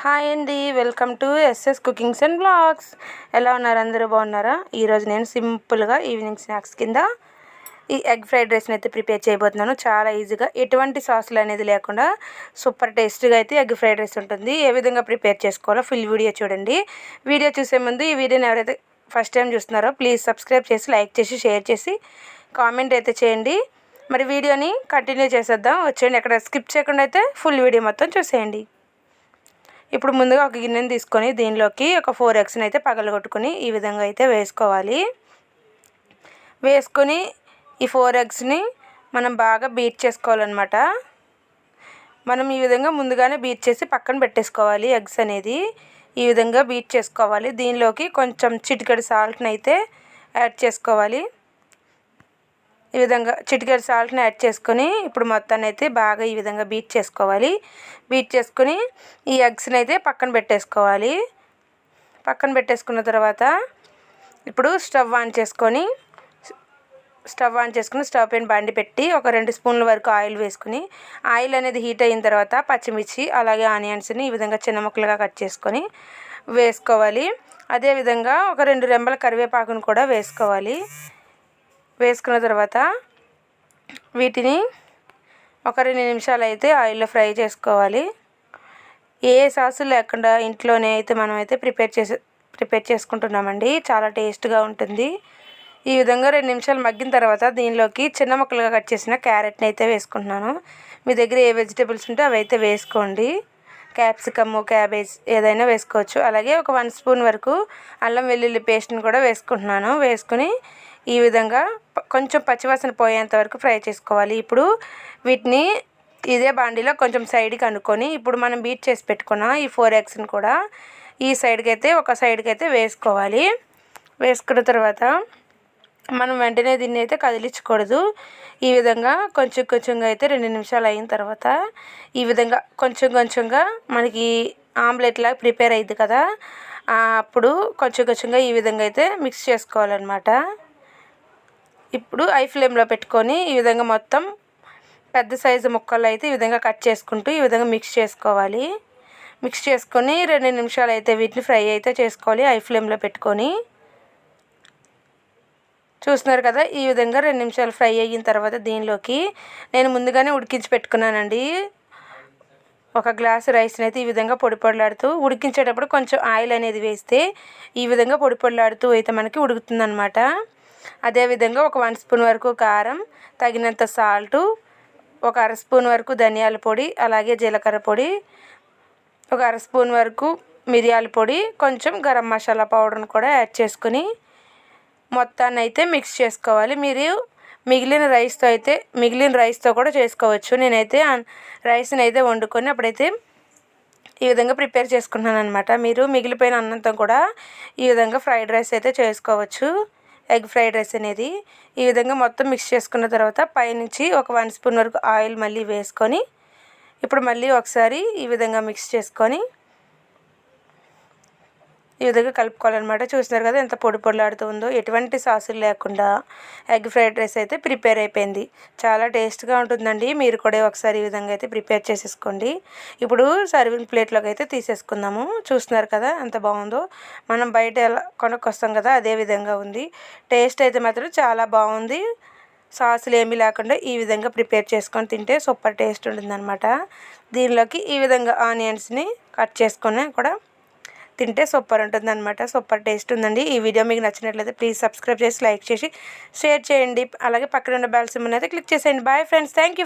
Hi అండి welcome to SS cookings and blogs. ఎలా ఉన్నారు అందరూ? బాగున్నారా? ఈరోజు నేను సింపుల్గా ఈవినింగ్ స్నాక్స్ కింద ఈ ఎగ్ ఫ్రైడ్ రైస్ని అయితే ప్రిపేర్ చేయబోతున్నాను. చాలా ఈజీగా ఎటువంటి సాసులు అనేది లేకుండా సూపర్ టేస్ట్గా అయితే ఎగ్ ఫ్రైడ్ రైస్ ఉంటుంది. ఏ విధంగా ప్రిపేర్ చేసుకోవాలో ఫుల్ వీడియో చూడండి. వీడియో చూసే ముందు ఈ వీడియోని ఎవరైతే ఫస్ట్ టైం చూస్తున్నారో ప్లీజ్ సబ్స్క్రైబ్ చేసి లైక్ చేసి షేర్ చేసి కామెంట్ అయితే చేయండి. మరి వీడియోని కంటిన్యూ చేసేద్దాం. వచ్చేయండి. ఎక్కడ స్కిప్ చేయకుండా అయితే ఫుల్ వీడియో మొత్తం చూసేయండి. ఇప్పుడు ముందుగా ఒక గిన్నెని తీసుకొని దీనిలోకి ఒక ఫోర్ ఎగ్స్ని అయితే పగలగొట్టుకొని ఈ విధంగా అయితే వేసుకోవాలి. వేసుకొని ఈ ఫోర్ ఎగ్స్ని మనం బాగా బీట్ చేసుకోవాలన్నమాట. మనం ఈ విధంగా ముందుగానే బీట్ చేసి పక్కన పెట్టేసుకోవాలి ఎగ్స్ అనేది. ఈ విధంగా బీట్ చేసుకోవాలి. దీనిలోకి కొంచెం చిటికెడు సాల్ట్ని అయితే యాడ్ చేసుకోవాలి. ఈ విధంగా చిటికెడు సాల్ట్ని యాడ్ చేసుకొని ఇప్పుడు మొత్తాన్ని అయితే బాగా ఈ విధంగా బీట్ చేసుకోవాలి. బీట్ చేసుకొని ఈ ఎగ్స్ని అయితే పక్కన పెట్టేసుకోవాలి. పక్కన పెట్టేసుకున్న తర్వాత ఇప్పుడు స్టవ్ ఆన్ చేసుకొని స్టవ్ ఆన్ చేసుకుని స్టవ్ పైన బండి పెట్టి ఒక రెండు స్పూన్ల వరకు ఆయిల్ వేసుకుని ఆయిల్ అనేది హీట్ అయిన తర్వాత పచ్చిమిర్చి అలాగే ఆనియన్స్ని ఈ విధంగా చిన్న ముక్కలుగా కట్ చేసుకొని వేసుకోవాలి. అదేవిధంగా ఒక రెండు రెంబల కరివేపాకును కూడా వేసుకోవాలి. వేసుకున్న తర్వాత వీటిని ఒక రెండు నిమిషాలు అయితే ఆయిల్లో ఫ్రై చేసుకోవాలి. ఏ సాసు లేకుండా ఇంట్లోనే అయితే మనం అయితే ప్రిపేర్ చేసి ప్రిపేర్ చేసుకుంటున్నామండి. చాలా టేస్ట్గా ఉంటుంది. ఈ విధంగా రెండు నిమిషాలు మగ్గిన తర్వాత దీనిలోకి చిన్న ముక్కలుగా కట్ చేసిన క్యారెట్ని అయితే వేసుకుంటున్నాను. మీ దగ్గర ఏ వెజిటేబుల్స్ ఉంటే అవి అయితే వేసుకోండి. క్యాప్సికమ్ క్యాబేజ్ ఏదైనా వేసుకోవచ్చు. అలాగే ఒక వన్ స్పూన్ వరకు అల్లం వెల్లుల్లి పేస్ట్ని కూడా వేసుకుంటున్నాను. వేసుకుని ఈ విధంగా కొంచెం పచ్చివాసన పోయేంత వరకు ఫ్రై చేసుకోవాలి. ఇప్పుడు వీటిని ఇదే బాండీలో కొంచెం సైడ్కి అనుకొని ఇప్పుడు మనం బీట్ చేసి పెట్టుకున్న ఈ ఫోర్ ఎగ్స్ని కూడా ఈ సైడ్కి అయితే ఒక సైడ్కి అయితే వేసుకోవాలి. వేసుకున్న తర్వాత మనం వెంటనే దీన్ని అయితే కదిలించకూడదు. ఈ విధంగా కొంచెం కొంచెంగా అయితే రెండు నిమిషాలు అయిన తర్వాత ఈ విధంగా కొంచెం కొంచెంగా మనకి ఆమ్లెట్ లాగా ప్రిపేర్ అయ్యింది కదా అప్పుడు కొంచెం కొంచెంగా ఈ విధంగా అయితే మిక్స్ చేసుకోవాలన్నమాట. ఇప్పుడు ఐ ఫ్లేమ్లో పెట్టుకొని ఈ విధంగా మొత్తం పెద్ద సైజు ముక్కలు అయితే ఈ విధంగా కట్ చేసుకుంటూ ఈ విధంగా మిక్స్ చేసుకోవాలి. మిక్స్ చేసుకొని రెండు నిమిషాలు అయితే వీటిని ఫ్రై అయితే చేసుకోవాలి ఐ ఫ్లేమ్లో పెట్టుకొని. చూస్తున్నారు కదా ఈ విధంగా రెండు నిమిషాలు ఫ్రై అయిన తర్వాత దీనిలోకి నేను ముందుగానే ఉడికించి పెట్టుకున్నానండి. ఒక గ్లాసు రైస్ని అయితే ఈ విధంగా పొడి పొడిలాడుతూ ఉడికించేటప్పుడు కొంచెం ఆయిల్ అనేది వేస్తే ఈ విధంగా పొడి పొడిలాడుతూ అయితే మనకి ఉడుకుతుందనమాట అదేవిధంగా ఒక వన్ స్పూన్ వరకు కారం తగినంత సాల్టు ఒక అర స్పూన్ వరకు ధనియాల పొడి అలాగే జీలకర్ర పొడి ఒక అర స్పూన్ వరకు మిరియాల పొడి కొంచెం గరం మసాలా పౌడర్ను కూడా యాడ్ చేసుకుని మొత్తాన్ని అయితే మిక్స్ చేసుకోవాలి. మీరు మిగిలిన రైస్తో అయితే మిగిలిన రైస్తో కూడా చేసుకోవచ్చు. నేనైతే రైస్ని అయితే వండుకొని అప్పుడైతే ఈ విధంగా ప్రిపేర్ చేసుకున్నాను అనమాట మీరు మిగిలిపోయిన అన్నంతో కూడా ఈ విధంగా ఫ్రైడ్ రైస్ అయితే చేసుకోవచ్చు. ఎగ్ ఫ్రైడ్ రైస్ అనేది ఈ విధంగా మొత్తం మిక్స్ చేసుకున్న తర్వాత పైనుంచి ఒక వన్ స్పూన్ వరకు ఆయిల్ మళ్ళీ వేసుకొని ఇప్పుడు మళ్ళీ ఒకసారి ఈ విధంగా మిక్స్ చేసుకొని ఈ విధంగా కలుపుకోవాలన్నమాట. చూసినారు కదా ఎంత పొడి పొడిలాడుతూ ఉందో. ఎటువంటి సాసులు లేకుండా ఎగ్ ఫ్రైడ్ రైస్ అయితే ప్రిపేర్ అయిపోయింది. చాలా టేస్ట్గా ఉంటుందండి. మీరు కూడా ఒకసారి ఈ విధంగా అయితే ప్రిపేర్ చేసేసుకోండి. ఇప్పుడు సర్వింగ్ ప్లేట్లోకి అయితే తీసేసుకుందాము. చూస్తున్నారు కదా ఎంత బాగుందో. మనం బయట ఎలా కొనుక్కొస్తాం కదా అదే విధంగా ఉంది. టేస్ట్ అయితే మాత్రం చాలా బాగుంది. సాసులు ఏమీ లేకుండా ఈ విధంగా ప్రిపేర్ చేసుకొని తింటే సూపర్ టేస్ట్ ఉంటుందన్నమాట. దీనిలోకి ఈ విధంగా ఆనియన్స్ని కట్ చేసుకొని కూడా తింటే సూపర్ ఉంటుంది అనమాట సూపర్ టేస్ట్ ఉందండి. ఈ వీడియో మీకు నచ్చినట్లయితే ప్లీజ్ సబ్స్క్రైబ్ చేసి లైక్ చేసి షేర్ చేయండి. అలాగే పక్కన ఉన్న బెల్ సిమ్ అయితే క్లిక్ చేసేయండి. Bye friends thank